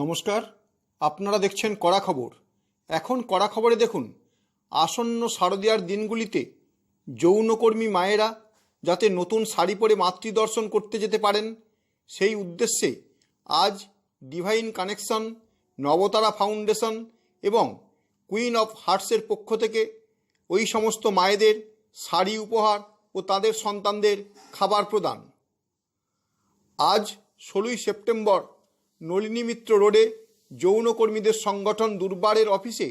নমস্কার, আপনারা দেখছেন কড়া খবর। এখন কড়া খবরে দেখুন, আসন্ন শারদীয়ার দিনগুলিতে যৌনকর্মী মায়েরা যাতে নতুন শাড়ি পরে মাতৃদর্শন করতে যেতে পারেন, সেই উদ্দেশ্যে আজ ডিভাইন কানেকশন, নবতারা ফাউন্ডেশন এবং কুইন অফ হার্টসের পক্ষ থেকে ওই সমস্ত মায়েদের শাড়ি উপহার ও তাদের সন্তানদের খাবার প্রদান। আজ ষোলোই সেপ্টেম্বর নলিনী মিত্র রোডে যৌনকর্মীদের সংগঠন দুর্বারের অফিসে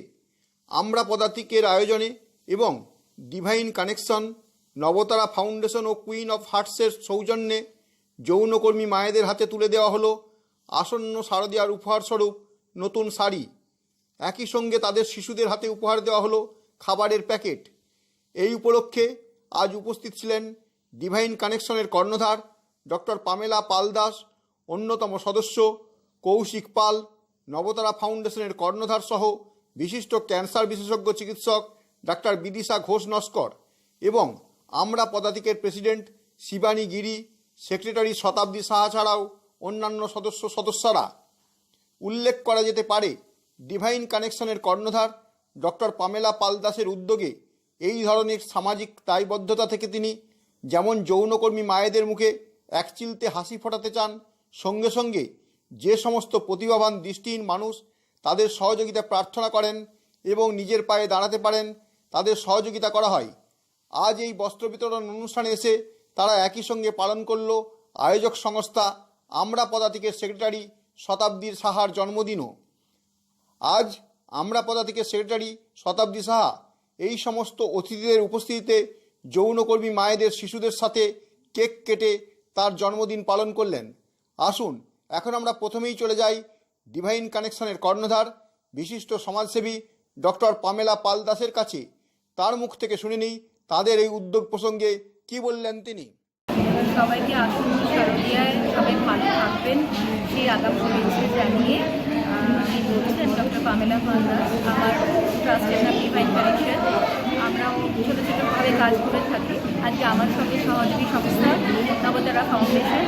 আমরা পদাতিকের আয়োজনে এবং ডিভাইন কানেকশন, নবতারা ফাউন্ডেশন ও কুইন অফ হার্টসের সৌজন্যে যৌনকর্মী মায়েদের হাতে তুলে দেওয়া হলো আসন্ন শারদীয়ার উপহারস্বরূপ নতুন শাড়ি। একই সঙ্গে তাদের শিশুদের হাতে উপহার দেওয়া হলো খাবারের প্যাকেট। এই উপলক্ষে আজ উপস্থিত ছিলেন ডিভাইন কানেকশনের কর্ণধার ডক্টর পামেলা পাল দাস, অন্যতম সদস্য কৌশিক পাল, নবতারা ফাউন্ডেশনের কর্ণধার সহ বিশিষ্ট ক্যান্সার বিশেষজ্ঞ চিকিৎসক ডাক্তার বিদিশা ঘোষ নস্কর এবং আমরা পদাতিকের প্রেসিডেন্ট শিবানী গিরি, সেক্রেটারি শতাব্দী সাহা ছাড়াও অন্যান্য সদস্য সদস্যরা। উল্লেখ করা যেতে পারে, ডিভাইন কানেকশনের কর্ণধার ডক্টর পামেলা পাল দাসের উদ্যোগে এই ধরনের সামাজিক দায়বদ্ধতা থেকে তিনি যেমন যৌনকর্মী মায়েদের মুখে একচিলতে হাসি ফোটাতে চান, সঙ্গে সঙ্গে যে সমস্ত প্রতিভাবান, দৃষ্টিহীন মানুষ তাদের সহযোগিতা প্রার্থনা করেন এবং নিজের পায়ে দাঁড়াতে পারেন, তাদের সহযোগিতা করা হয়। আজ এই বস্ত্র বিতরণ অনুষ্ঠানে এসে তারা একই সঙ্গে পালন করল আয়োজক সংস্থা আমরা পদাতিকের সেক্রেটারি শতাব্দীর সাহার জন্মদিনও। আজ আমরা পদাতিকের সেক্রেটারি শতাব্দী সাহা এই সমস্ত অতিথিদের উপস্থিতিতে যৌনকর্মী মায়েদের শিশুদের সাথে কেক কেটে তার জন্মদিন পালন করলেন। আসুন এখন আমরা প্রথমেই চলে যাই ডিভাইন কানেকশনের কর্ণধার, বিশিষ্ট সমাজসেবী ডক্টর পামেলা পাল দাসের কাছে। তার মুখ থেকে শুনে নিই, তাদের এই উদ্যোগ প্রসঙ্গে কি বললেন তিনি? সবাইকে আসুন সবাই ভালো থাকবেন, সেই জানিয়ে আমি ডক্টর পামেলা আমার ডিভাইন কানেকশন আমরাও ছোটো ছোটোভাবে কাজ করে থাকি। আজকে আমার সঙ্গে সহযোগী সংস্থা নবতারা ফাউন্ডেশন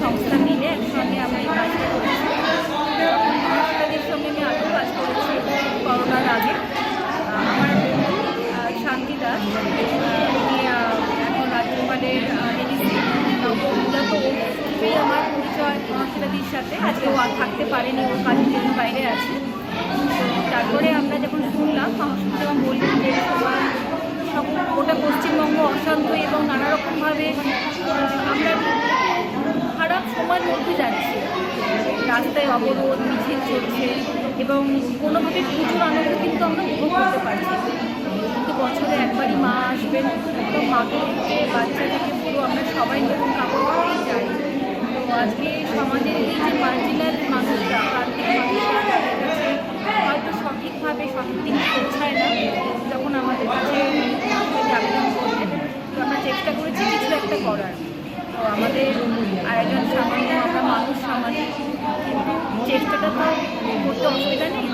সংস্থা মিলে একসঙ্গে আমরা কাজটা করেছি। তখন সঙ্গে আমি আগেও কাজ করেছি করোনার আগে। আমার বন্ধু শান্তি উনি এখন রাজ্যপালের ওই আমার পরিচয় মহাশিলাদির সাথে। আজকে ও আর থাকতে পারেনি ওর কাজের জন্য বাইরে আছে। তারপরে আমরা যখন শুনলাম মহাশিলা যখন বললেন যে সবাই সব পশ্চিমবঙ্গ অশান্ত এবং নানা রকমভাবে আহ, আমরা সময়ের মধ্যে যাচ্ছি। রাস্তায় অবরোধ, মিছিল চলছে এবং কোনোভাবে পুজোর আনন্দ কিন্তু আমরা উপভোগ করতে পারছি কিন্তু বছরে একবারই মা আসবেন তো মাকে থেকে বাচ্চা থেকে পুরো আমরা সবাই যখন কাপড় পরেই যাই, তো আজকে সমাজের এই যে মার্জিনাল মানুষরা, প্রান্তিক মানুষরা হয়তো সঠিকভাবে সঠিক দিন পৌঁছায় না যখন আমাদের কাছে আবেদন করবে তো আমরা চেষ্টা করেছি কিছু একটা করার। আমাদের আয়োজন সামান্য আমরা মানুষ সামান্য চেষ্টাটা তো করতে অসুবিধা নেই।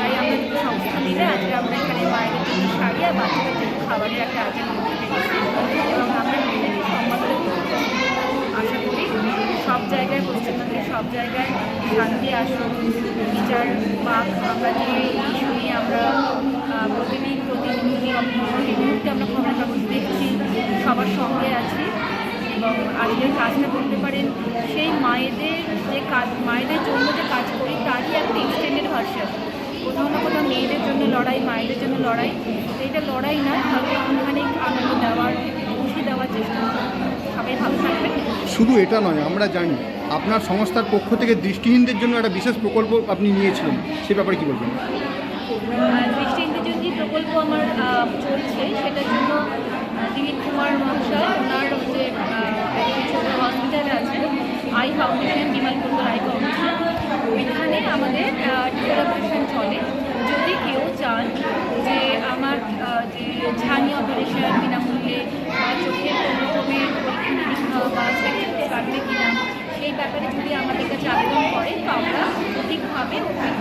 তাই আমরা দুটো সংস্থা মিলে আজকে আমরা এখানে বাইরের জন্য শাড়ি আর বাচ্চাদের জন্য খাবারের একটা আয়োজন এবং আমরা মিলে সম্পাদন আশা করি সব জায়গায়, পশ্চিমবঙ্গের সব জায়গায় শান্তি আসুক বিচার, পাক, আমরা যে ইস্যু নিয়ে আমরা প্রতিদিন প্রতিদিন প্রতি মুহূর্তে আমরা খবরের কাগজ দেখছি, সবার সঙ্গে আছি। আজকের কাজটা করতে পারেন। সেই মায়েদের যে কাজ, মায়েদের জন্য যে কাজ করি, তারই একটা এক্সটেন্ডেড ভার্সন কোথাও না কোথাও মেয়েদের জন্য লড়াই, মায়েদের জন্য লড়াই। এটা লড়াই না তবে ওখানে আনন্দ দেওয়ার, খুশি দেওয়ার চেষ্টা। সবাই ভালো থাকবেন। শুধু এটা নয়, আমরা জানি আপনার সংস্থার পক্ষ থেকে দৃষ্টিহীনদের জন্য একটা বিশেষ প্রকল্প আপনি নিয়েছিলেন। সে ব্যাপারে কী বলবেন? দৃষ্টি ইন্দ্রজ্যোতি প্রকল্প আমার চলছে, সেটার জন্য দিলীপ কুমার মহাশয়, ওনার যে ছোটো হসপিটাল আছে আই ফাউন্ডেশন বিমান কুন্দর আই ফাউন্ডেশন। ওইখানে আমাদের অপারেশন চলে। যদি কেউ চান যে আমার যে ছানি অপারেশন বিনামূল্যে বা চোখের কোনো রকমের পরীক্ষা নিরীক্ষা বা কাটবে কিনা, সেই ব্যাপারে যদি আমাদের কাছে আবেদন করে, তো আমরা সঠিকভাবে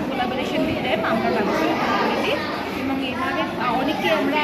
কোলাবোরেশন ল্যাব আমরা ব্যবস্থা করে দিই এবং এভাবে অনেকে আমরা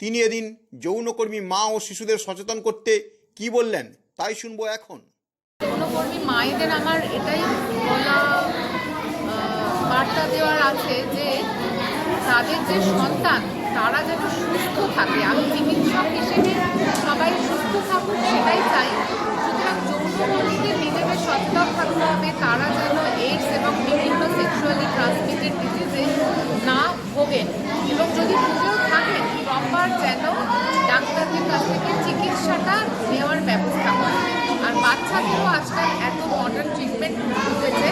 তিনি এদিন যৌনকর্মী মা ও শিশুদের সচেতন করতে কি বললেন, তাই শুনব এখন। যৌনকর্মী মায়েদের আমার এটাই বার্তা দেওয়ার আছে যে তাদের যে সন্তান, তারা যেন সুস্থ থাকে। আমি চিকিৎসক হিসেবে সবাই সুস্থ থাকুক, সেটাই চাই। সুতরাং যৌনকর্মীদের নিজেদের সচেতন থাকতে হবে তারা যেন এইডস এবং বিভিন্ন সেক্সুয়ালি ট্রান্সমিটেড ডিজিজে না ভোগেন এবং যদি ভুগেও থাকেন প্রপার যেন ডাক্তারদের কাছ থেকে চিকিৎসাটা নেওয়ার ব্যবস্থা করে আর বাচ্চাদেরও আজকাল এত মডার্ন ট্রিটমেন্ট হয়েছে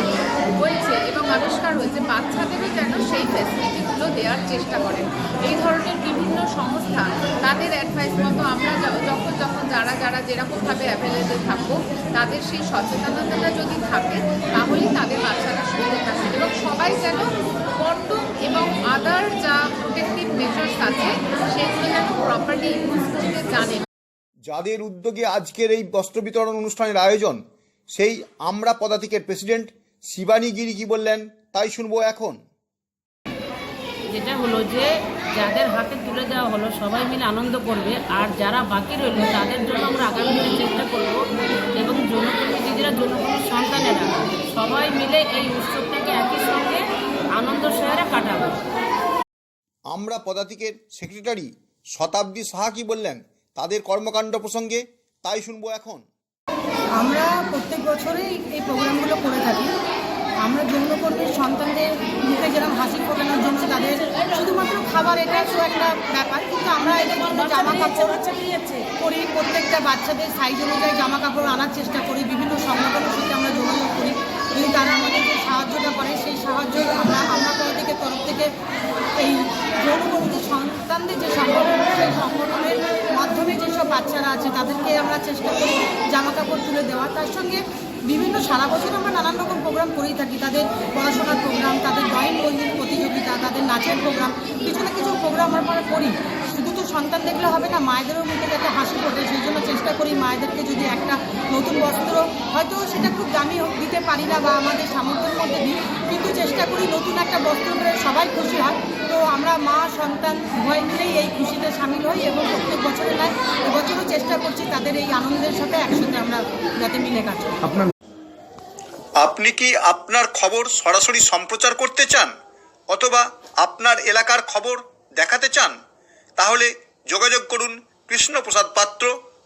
হয়েছে এবং আবিষ্কার হয়েছে, বাচ্চাদেরও যেন সেই ফ্যাসিলিটিগুলো দেওয়ার চেষ্টা করেন। এই ধরনের বিভিন্ন সংস্থা তাদের অ্যাডভাইস মতো আমরা যখন যখন যারা যারা যেরকমভাবে অ্যাভেলেবেল থাকব, তাদের সেই সচেতনতাটা যদি থাকে তাহলেই তাদের বাচ্চারা সুস্থ থাকে এবং সবাই যেন কন্ডোম এবং আদার যা প্রোটেক্টিভ মেজার্স আছে, সেগুলো যেন প্রপারলি ইউজ করতে জানেন যাদের উদ্যোগে আজকের এই বস্ত্র বিতরণ অনুষ্ঠানের আয়োজন সেই আমরা পদাতিকের প্রেসিডেন্ট শিবানী গিরি কি বললেন তাই শুনব এখন। যেটা হলো যে যাদের হাতে তুলে দেওয়া হলো সবাই মিলে আনন্দ করবে আর যারা বাকি রইল তাদের জন্য আমরা আগামী দিনে চেষ্টা করব এবং দিদিরা যৌনকর্মী সন্তানেরা সবাই মিলে এই উৎসবটাকে একই সঙ্গে আনন্দ শহরে কাটাবো। আমরা পদাতিকের সেক্রেটারি শতাব্দী সাহা কি বললেন তাদের কর্মকাণ্ড প্রসঙ্গে তাই শুনব এখন। আমরা প্রত্যেক বছরেই এই প্রোগ্রামগুলো করে থাকি। আমরা যৌনকর্মীর সন্তানদের মুখে যেরকম হাসি ফোটানোর জন্য তাদের শুধুমাত্র খাবার এটা তো একটা ব্যাপার, কিন্তু আমরা এদের জন্য জামা কাপড় করি প্রত্যেকটা বাচ্চাদের সাইজ অনুযায়ী জামা কাপড় আনার চেষ্টা করি, বিভিন্ন সংগঠনের সাথে আমরা যোগাযোগ করি। যদি তারা আমাদের যে সাহায্যটা করে, সেই সাহায্য আমরা আমরা থেকে তরফ থেকে এই যৌনকর্মীদের সন্তানদের যে সংগঠন সেই সংগঠনের মাধ্যমে যেসব বাচ্চারা আছে, তাদেরকে আমরা চেষ্টা করি জামা কাপড় তুলে দেওয়া। তার সঙ্গে বিভিন্ন সারা বছর আমরা নানান রকম প্রোগ্রাম করেই থাকি। তাদের পড়াশোনার প্রোগ্রাম তাদের ড্রয়িং বন্ধুর প্রতিযোগিতা, তাদের নাচের প্রোগ্রাম কিছু না কিছু প্রোগ্রাম আমরা করি। শুধু তো সন্তান দেখলে হবে না, মায়েদেরও মুখে যাতে হাসি ফোটে সেই জন্য চেষ্টা করি মায়েদেরকে যদি একটা নতুন বস্ত্র হয়তো সেটা খুব দামি দিতে পারি না বা আমাদের সামর্থ্যের মধ্যে দিই কিন্তু চেষ্টা করি নতুন একটা বস্ত্র পেলে সবাই খুশি হয় তো আমরা মা সন্তান উভয় মিলেই এই খুশিতে সামিল হই এবং প্রত্যেক বছরে নয় এবছরও চেষ্টা করছি তাদের এই আনন্দের সাথে একসাথে আমরা যাতে মিলে কাজ করি। আপনি কি আপনার খবর সরাসরি সম্প্রচার করতে চান? অথবা আপনার এলাকার খবর দেখাতে চান? তাহলে যোগাযোগ করুন Krishnaprasad Patra